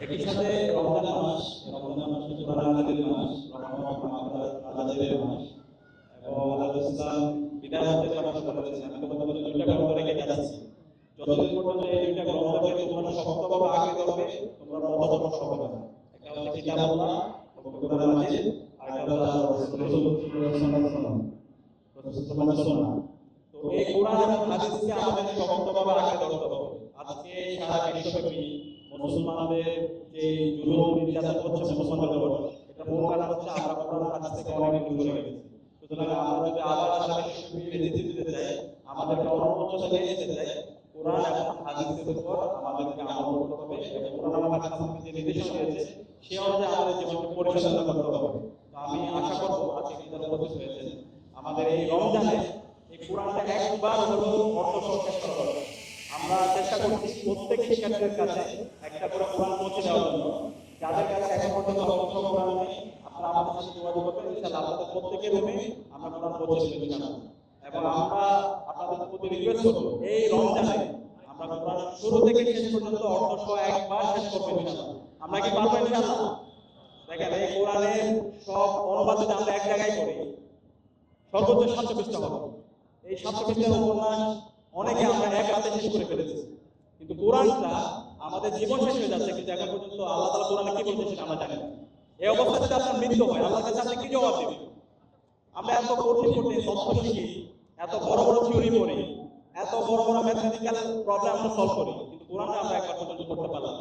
একই সাথে রমজান মাস রমজান মাস হচ্ছে কোরআন মাস রহমত মাস এবং আল্লাহ ইসলাম বিদায় হতে কথা বলেছেন আমি তোমাদের দুইটা গ্রন্থ রেখে যাচ্ছি। যতদিন পর্যন্ত এই দুইটা গ্রন্থকে তোমরা শক্তভাবে আগে করবে, তোমরা পথভ্রষ্ট হবে একটা হচ্ছে কিতাবুল্লাহ কোরআন মাজিদ আর একটা হচ্ছে রাসূলুল্লাহ সাল্লাল্লাহু আলাইহি তো এই কোরআন হাদিসকে আমাদের শক্তভাবে আগে ধরতে হবে আজকে সারা বিশ্বব্যাপী মুসলমানদের যে জুলুম নির্যাতন হচ্ছে মুসলমানদের উপর, এটা মূল কারণ হচ্ছে আমরা কোরআন হাদিস থেকে অনেক দূরে গেছি। সুতরাং আমরা যদি আবার সারা বিশ্বব্যাপী নেতৃত্ব দিতে চাই, আমাদেরকে অনন্য নিয়ে যেতে চাই, কোরআন এবং হাদিসের উপর আমাদেরকে আমল করতে হবে এবং কোরআন হাদিস আমাদেরকে যে নির্দেশনা দিয়েছে সে অনুযায়ী আমাদের জীবনকে পরিচালনা করতে হবে। তো আমি আশা করব, আজকে যারা উপস্থিত হয়েছেন আমাদের এই রমজানে এই কোরআনটা একবার অর্থ সহকারে করা হবে আমরা চেষ্টা করছি প্রত্যেক শিক্ষার্থীদের কাছে একটা করে কোরআন পৌঁছে দেওয়ার জন্য। যাদের কাছে এখন পর্যন্ত কোরআন নেই, আপনারা আমাদের সাথে যোগাযোগ করবেন। ইনশাআল্লাহ আপনাদের প্রত্যেকের রুমে আমরা কোরআন পৌঁছে দেবো এবং আমরা আপনাদের প্রতি রিকোয়েস্ট করব, এই রমজানে আমরা কোরআন শুরু থেকে শেষ পর্যন্ত অর্থ সহ একবার শেষ করব, ইনশাআল্লাহ। আমরা কি পারব, ইনশাআল্লাহ? দেখেন, এই কোরআনের সব অনুবাদ আমরা এক জায়গায় করি সর্বোচ্চ সাতশো হবে এই সাতশো উপন্যাস অনেকে আমরা এক রাতে শেষ করে ফেলেছি। কিন্তু কোরআনটা আমাদের জীবন শেষ হয়ে যাচ্ছে, কিন্তু এখন পর্যন্ত আল্লাহ তালা কোরআনে কি বলতে সেটা আমরা জানি এই অবস্থা যদি আপনার মৃত্যু হয় আল্লাহ কাছে আপনি কি জবাব দেবেন? আমরা এত কঠিন কঠিন তথ্য শিখি, এত বড় বড় থিওরি পড়ি, এত বড় বড় ম্যাথমেটিক্যাল প্রবলেম আমরা সলভ করি, কিন্তু কোরআনটা আমরা একবার পর্যন্ত করতে পারলাম।